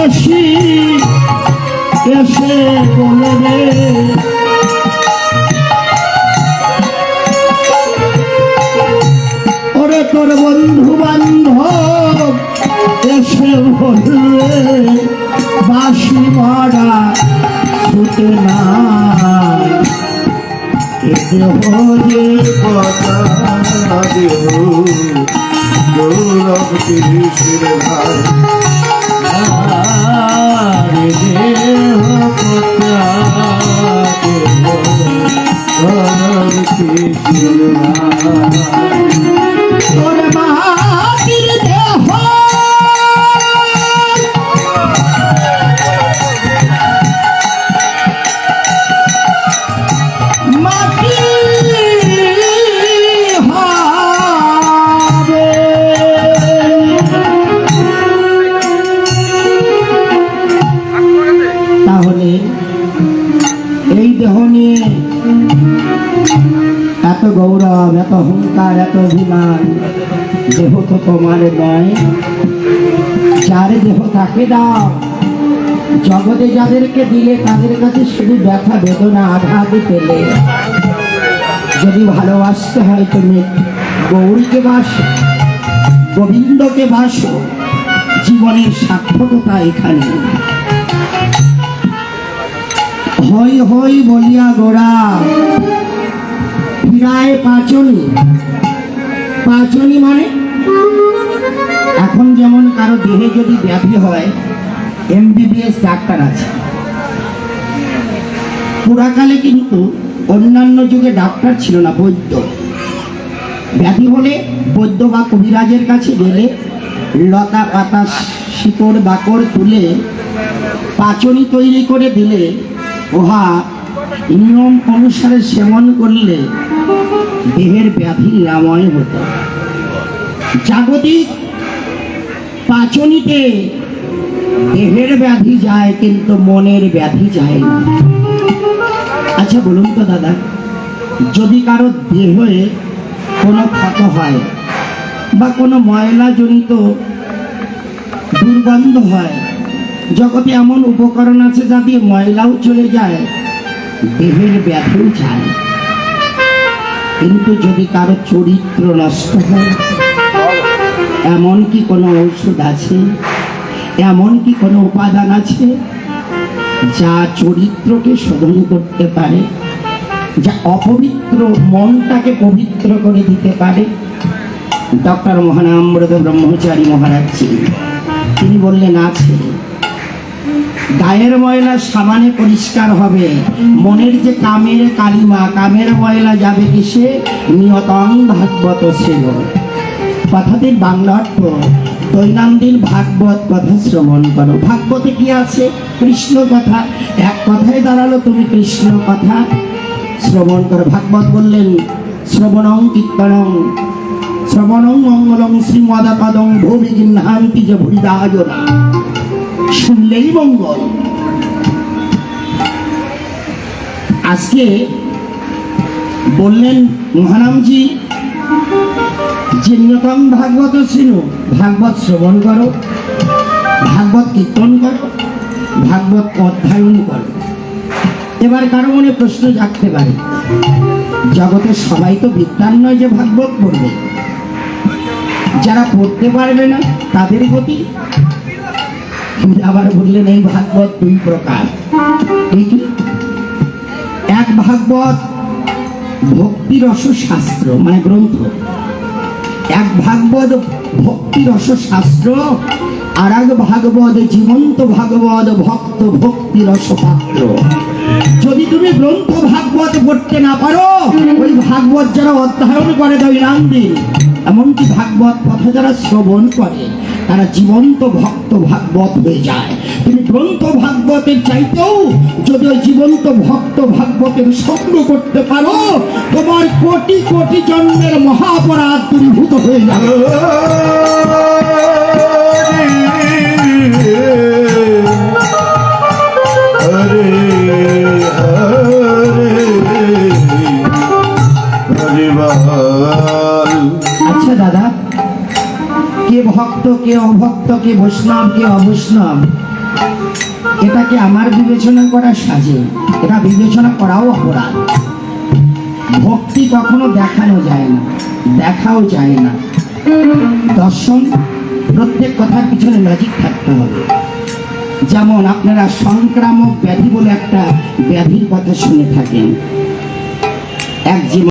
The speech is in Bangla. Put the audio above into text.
প্রতিবেশী এসে বলে রে। ওরে তোর বন্ধু বান্ধব, এসে বললে বাসি মারা ছুটে না কথা দেহ গৌরব কৃষ্ণ ভাই। আরে এত গৌরব, এত অহংকার এত অভিমান দেহ তো তোমার নয়। যার দেহ তাকে দাও, জগতে যাদেরকে দিলে তাদের কাছে শুধু ব্যথা, বেদনা, আঘাত পেলে। যদি ভালোবাসতে হয় তুমি গৌরীকে বাসো, গোবিন্দকে বাসো, জীবনের সার্থকতা এখানে। হই হই বলিয়া গোড়া ফিরায় পাচনি। পাচনি মানে? এখন যেমন কারও দেহে যদি ব্যাধি হয়, এমবিবিএস ডাক্তার আছে। পুরাকালে কিন্তু অন্যান্য যুগে ডাক্তার ছিল না, বৈদ্য। ব্যাধি হলে বৈদ্য বা কবিরাজের কাছে গেলে লতা পাতা শিকড় বাকড় তুলে পাচনি তৈরি করে দিলে উহা নিয়ম অনুসারে সেবন করলে দেহের ব্যাধি নিরাময় হতো জাগতিক পাচনিতে দেহের ব্যাধি যায়, কিন্তু মনের ব্যাধি যায় না। আচ্ছা বলুন তো দাদা, যদি কারও দেহে কোনো ক্ষত হয় বা কোনো ময়লাজনিত দুর্গন্ধ হয় জগতে এমন উপকরণ আছে যা দিয়ে ময়লাও চলে যায়, দেহের ব্যাধিও যায়। কিন্তু যদি কারও চরিত্র নষ্ট হয়, এমন কি কোনো ঔষধ আছে? এমন কি কোনো উপাদান আছে যা চরিত্রকে শোধন করতে পারে, যা অপবিত্র মনটাকে পবিত্র করে দিতে পারে? ডক্টর মহানামৃত ব্রহ্মচারী মহারাজ, তিনি বললেন, আছে। গায়ের ময়লা সামানে পরিষ্কার হবে। মনের যে কামের কালিমা, কামের ময়লা যাবে কিসে? নিয়তং ভাগবত ছিল কথাটির বাংলা অর্থ দৈনন্দিন ভাগবত কথা শ্রবণ করো। ভাগবতে কি আছে? কৃষ্ণ কথা। এক কথায় দাঁড়াল তুমি কৃষ্ণ কথা শ্রবণ করো। ভাগবত বললেন, শ্রবণং কীর্তনং, শ্রবণং মঙ্গলং শ্রীমদাপদং ভূমি গিন্নান্তি যে ভুরিদাজনা শুনলেই মঙ্গল। আজকে বললেন মহানামজি যে নিয়তম ভাগবত শ্রীনু, ভাগবত শ্রবণ করো, ভাগবত কীর্তন করো, ভাগবত অধ্যয়ন করো। এবার কারও মনে প্রশ্ন জাগতে পারে জগতের সবাই তো বিদ্যান নয় যে ভাগবত পড়বে। যারা পড়তে পারবে না, তাদের প্রতি আবার বললেন এই ভাগবত দুই প্রকার? এক ভাগবত ভক্তি রস শাস্ত্র মানে গ্রন্থ। এক ভাগবত ভক্তি রস শাস্ত্র আর এক ভাগবত জীবন্ত ভাগবত ভক্ত ভক্তি রস পাত্র যদি তুমি গ্রন্থ ভাগবত পড়তে না পারো, ওই ভাগবত যারা অধ্যয়ন করে দৈনন্দিন এমনকি ভাগবত কথা যারা শ্রবণ করে তারা জীবন্ত ভক্ত ভাগবত হয়ে যায়। তুমি গ্রন্থ ভাগবতের চাইতেও যদি ওই জীবন্ত ভক্ত ভাগবতের স্বপ্ন করতে পারো, তোমার কোটি কোটি জন্মের মহাপরাধ দূরীভূত হয়ে যাবে। কে অভক্ত কে বৈষ্ণব কে অবৈষ্ণব? এটাকে আমার বিবেচনা করা সাজে? এটা বিবেচনা করাও অপরাধ। ভক্তি কখনো দেখানো যায় না, দেখাও যায় না। দর্শন, প্রত্যেক কথার পিছনে লজিক থাকতে হবে। যেমন আপনারা সংক্রামক ব্যাধি বলে একটা ব্যাধির কথা শুনে থাকেন। এক জীবন